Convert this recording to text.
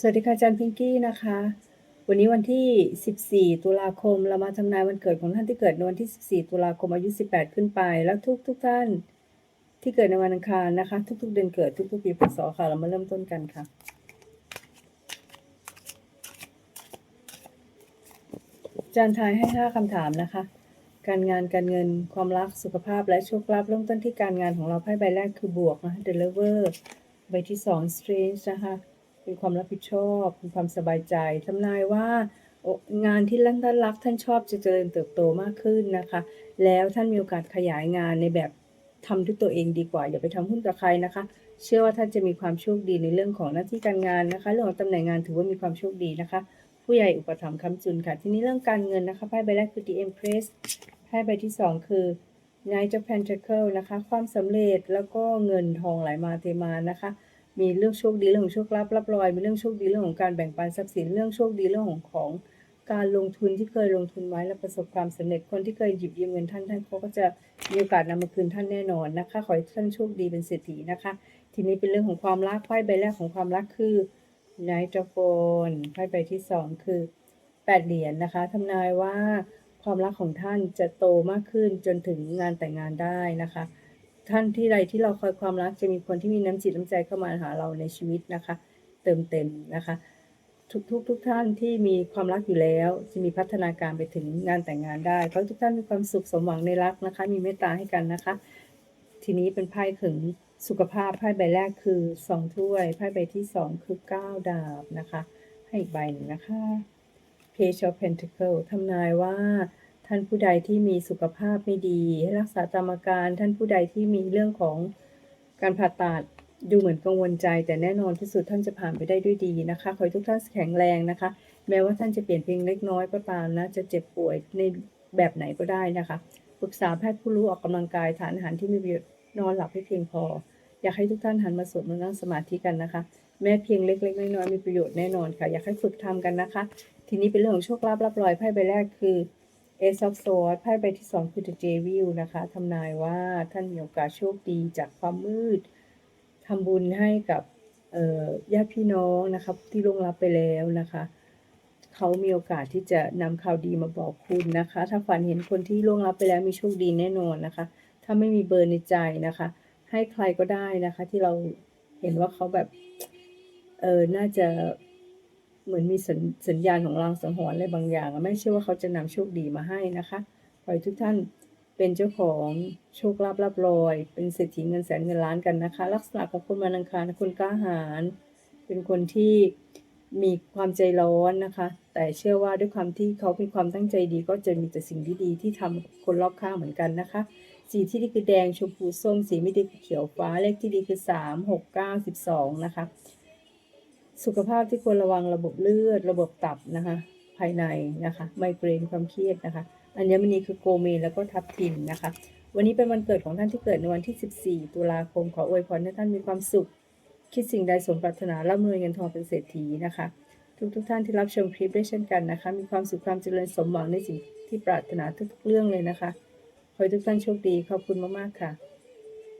สวัสดีค่ะอาจารย์พิงกี้นะคะ วันนี้วันที่ 14 ตุลาคม เรามาทำนายวันเกิดของท่านที่เกิดในวันที่ 14 ตุลาคมอายุ 18 ขึ้นไป แล้วทุกทุกท่านที่เกิดในวันอังคารนะคะ ทุก ๆ เดือนเกิดทุก ๆ ปีพศค่ะ เรามาเริ่มต้นกันค่ะ อาจารย์ทายให้ 5คำถามนะคะ การงานการเงินความรักสุขภาพและโชคลาภเริ่มต้นที่การงานของเราไพ่ใบแรกคือบวกนะคะ The Lover ใบที่สอง Strange นะคะ เป็นความรับผิดชอบเป็นความสบายใจทำนายว่างานที่ท่านรักท่านชอบจะเจริญเติบโตมากขึ้นนะคะ แล้วท่านมีโอกาสขยายงานในแบบทำด้วยตัวเองดีกว่า อย่าไปทำหุ้นกับใครนะคะ เชื่อว่าท่านจะมีความโชคดีในเรื่องของหน้าที่การงานนะคะ เรื่องของตำแหน่งงานถือว่ามีความโชคดีนะคะ ผู้ใหญ่อุปถัมภ์คำจุนค่ะ ทีนี้เรื่องการเงินนะคะไพ่ใบแรกคือ The Empress ไพ่ใบที่สองคือ Knight of Pentacles นะคะ ความสำเร็จแล้วก็เงินทองไหลมาเทมานะคะ มีเรื่องโชคดีเรื่องของโชคลาภรับรอยมีเรื่องโชคดีเรื่องของการแบ่งปันทรัพย์สินเรื่องโชคดีเรื่องของของการลงทุนที่เคยลงทุนไว้และประสบความสำเร็จคนที่เคยหยิบยืมเงินท่านท่านเขาก็จะมีโอกาสนำมาคืนท่านแน่นอนนะคะ ขอให้ท่านโชคดีเป็นเศรษฐีนะคะ ทีนี้เป็นเรื่องของความรักไพ่ใบแรกของความรักคือ Knight of w n d ไพ่ใบที่สองคือแปดเหรียญนะคะทำนายว่าความรักของท่านจะโตมากขึ้นจนถึงงานแต่งงานได้นะคะ ท่านที่ใดที่เราคอยความรักจะมีคนที่มีน้ำจิตน้ำใจเข้ามาหาเราในชีวิตนะคะ เติมเต็มนะคะ ทุกทุกทุกท่านที่มีความรักอยู่แล้ว จะมีพัฒนาการไปถึงงานแต่งงานได้ขอให้ทุกท่านมีความสุขสมหวังในรักนะคะ มีเมตตาให้กันนะคะ ทีนี้เป็นไพ่ถึงสุขภาพไพ่ใบแรกคือสองถ้วยไพ่ใบที่สองคือเก้าดาบนะคะ ให้อีกใบหนึ่งนะคะ Page of Pentacle ทำนายว่า ท่านผู้ใดที่มีสุขภาพไม่ดี ให้รักษาตามอาการ ท่านผู้ใดที่มีเรื่องของการผ่าตัดดูเหมือนกังวลใจ แต่แน่นอนที่สุดท่านจะผ่านไปได้ด้วยดีนะคะ ขอให้ทุกท่านแข็งแรงนะคะ แม้ว่าท่านจะเปลี่ยนเพียงเล็กน้อยก็ตามนะ จะเจ็บป่วยในแบบไหนก็ได้นะคะ ปรึกษาแพทย์ผู้รู้ออกกำลังกายทานอาหารที่มีประโยชน์นอนหลับให้เพียงพอ อยากให้ทุกท่านหันมาสวดมนต์นั่งสมาธิกันนะคะ แม้เพียงเล็กๆน้อยๆมีประโยชน์แน่นอนค่ะ อยากให้ฝึกทำกันนะคะ ทีนี้เป็นเรื่องของโชคลาภรับรอยไพ่ใบแรกคือ Ace of Swords ไพ่ใบที่สองคือ The Devil นะคะทำนายว่าท่านมีโอกาสโชคดีจากความมืดทำบุญให้กับญาติพี่น้องนะครับที่ล่วงลับไปแล้วนะคะเขามีโอกาสที่จะนำข่าวดีมาบอกคุณนะคะ ถ้าฝันเห็นคนที่ล่วงลับไปแล้วมีโชคดีแน่นอนนะคะ ถ้าไม่มีเบอร์ในใจนะคะ ให้ใครก็ได้นะคะที่เราเห็นว่าเขาแบบเออน่าจะ เหมือนมีสัญสญญาณของรางสังหรณ์อะไรบางอย่างไม่เชื่อว่าเขาจะนำโชคดีมาให้นะคะขอให้ทุกท่านเป็นเจ้าของโชคลาภรับรอย เป็นเศรษฐีเงินแสนเงินล้านกันนะคะ ลักษณะของคนวันอังคารคนกล้าหาญเป็นคนที่มีความใจร้อนนะคะ แต่เชื่อว่าด้วยความที่เขามีความตั้งใจดี ก็จะมีแต่สิ่งที่ดีที่ทำกับคนรอบข้างเหมือนกันนะคะ สีที่ดีคือแดงชมพูส้มสีไม่ดีคือเขียวฟ้าเลขที่ดีคือสามหกเก้าสิบสองนะคะ สุขภาพที่ควรระวังระบบเลือด ระบบตับนะคะ ภายในนะคะ ไมเกรนความเครียดนะคะ อัญมณีคือโกเมนแล้วก็ทับทิมนะคะ วันนี้เป็นวันเกิดของท่านที่เกิดในวันที่ 14 ตุลาคม ขออวยพรให้ท่านมีความสุข คิดสิ่งใดสมปรารถนาร่ำรวยเงินทองเป็นเศรษฐีนะคะ ทุกทุกท่านที่รับชมคลิปได้เช่นกันนะคะ มีความสุขความเจริญสมหวังในสิ่งที่ปรารถนาทุกๆเรื่องเลยนะคะ ขอให้ทุกท่านโชคดี ขอบคุณมากๆค่ะ